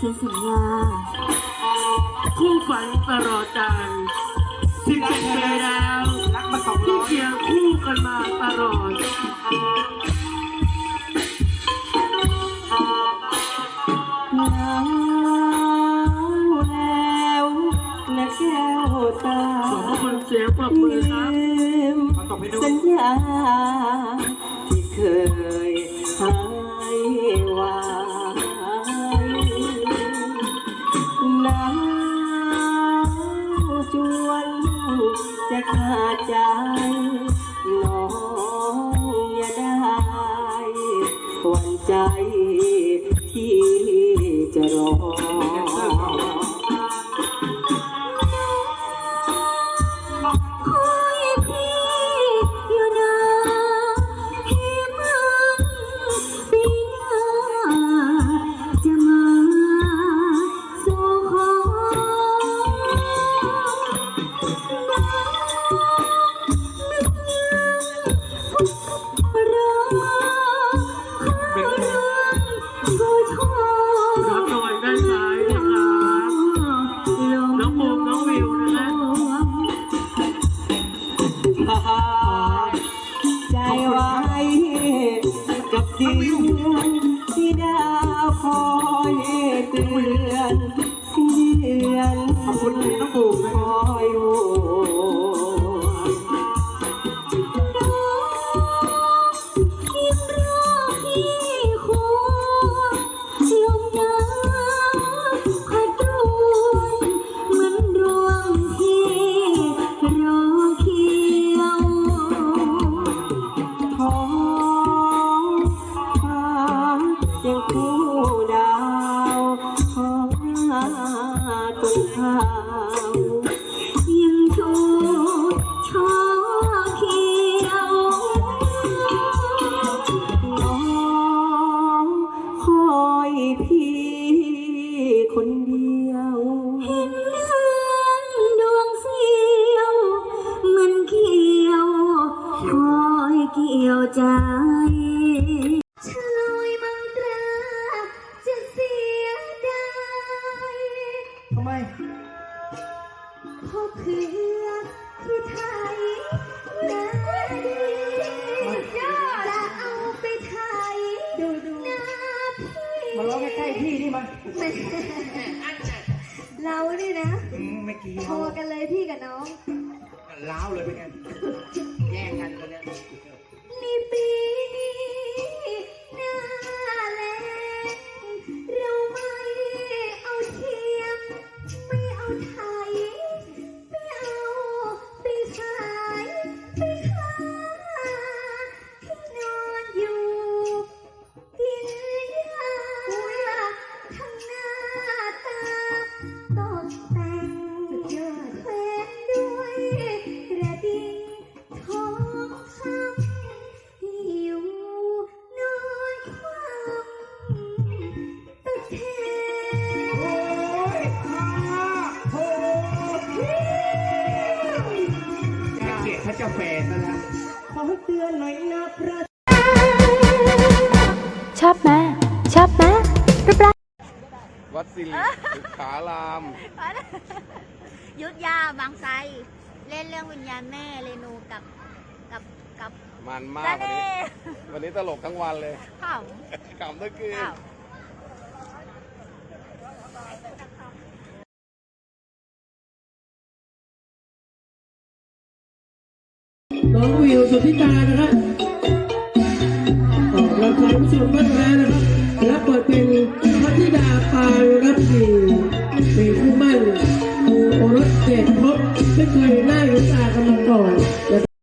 ฉันสัญญา คู่ฝันตลอดกาลสิบเจ็ดปีแล้วรักมาสองที่ร้อยเคียงคู่กันมาตลอดหนาวแล้วนะแก้วตาขอบคุณเสียงปรบมือครับลืมมาตบให้ดู สัญญา ขาดใจน้องอย่าได้หวั่นใจที่จะรอ ผู้ชมรับรางวัลด้านซ้ายนะครับน้องโมมน้องวิวนะฮะใจไว้กับเดือนที่ดาวคอยเตือนเดือนขอบคุณน้องบูคอยโอ้ ยังชูช่อเขียวน้องคอยพี่คนเดียว เห็นเลือนดวงเสียว มันเขียว คอยเกี่ยวใจ ใกล้ๆพี่นี่มาเรานี่นะ อืมไม่กี่พอกันเลยพี่กับน้อง ล้าวเลยเป็นไงแย่ง กลียดถ้าเจ้าแฟนซะแล้วขอเตือนหน่อยนะพระชอบไหมชอบไหมรูปร่างวัดสิริสุขาราม ยุทธยาบางไทรเล่นเรื่องวิญญาณแม่เรนูกับกับกับมันมาเจ้ากวันเน่นี้ วันนี้ตลกทั้งวันเลยข่าวขำทั้งคืน ข่าว น้องวิวสุธิตานะครับออกรับความสุขมากแล้นะครับรับบทเป็นพัทธิดาปารับสีเป็นผู้มั่นโอรสเจ็ดพบไม่เคยหน้าหรือตากันมาก่อน